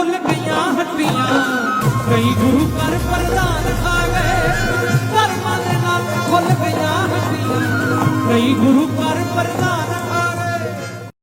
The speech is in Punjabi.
ਖੁੱਲ ਗਈਆਂ ਹੱਡੀਆਂ ਕਈ ਗੁਰੂ ਪਰ ਪ੍ਰਧਾਨ ਖਾ ਗਏ ਧਰਮਾਂ ਨਾਲ ਖੁੱਲ ਗਈਆਂ ਹੱਡੀਆਂ ਕਈ ਗੁਰੂ ਪਰ ਪ੍ਰਧਾਨ